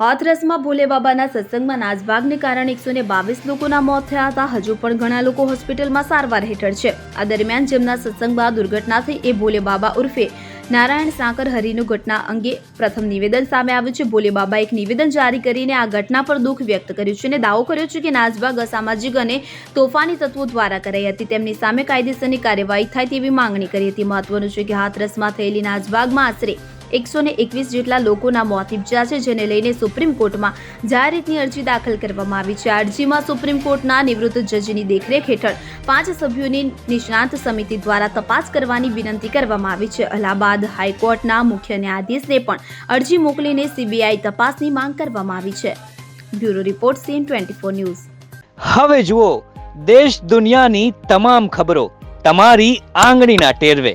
હાથરસમાં ભોલે બાબાના સત્સંગમાં નાસભાગને કારણે એકસો ને બાવીસ લોકોના મોત થયા હતા. હજુ પણ ઘણા લોકો હોસ્પિટલમાં સારવાર હેઠળ છે. આ દરમિયાન જેમના સત્સંગમાં દુર્ઘટના થઈ એ ભોલે બાબા ઉર્ફે નારાયણ સાંકર હરિનું ઘટના અંગે પ્રથમ નિવેદન સામે આવ્યું છે. ભોલે બાબા એક નિવેદન જારી કરીને આ ઘટના પર દુઃખ વ્યક્ત કર્યું છે અને દાવો કર્યો છે કે નાસભાગ અસામાજિક અને તોફાની તત્વો દ્વારા કરાઈ હતી. તેમની સામે કાયદેસરની કાર્યવાહી થાય તેવી માંગણી કરી હતી. મહત્વનું છે કે હાથરસમાં થયેલી નાસભાગમાં આશરે એકસો એકવીસ જેટલા લોકોના મોત નીપજ્યા છે, જેને લઈને સુપ્રીમ કોર્ટમાં જાહેરહિતની અરજી દાખલ કરવામાં આવી છે. અરજીમાં સુપ્રીમ કોર્ટના નિવૃત્ત જજની દેખરેખ હેઠળ પાંચ સભ્યોની નિષ્ણાંત સમિતિ દ્વારા તપાસ કરવાની વિનંતી કરવામાં આવી છે. અલ્હાબાદ હાઈકોર્ટના મુખ્ય ન્યાયાધીશને પણ અરજી મોકલીને સીબીઆઈ તપાસની માંગ કરવામાં આવી છે. Bureau report CN twenty four news. હવે જુઓ, દેશ દુનિયાની તમામ ખબરો તમારી આંગળીના ટેરવે.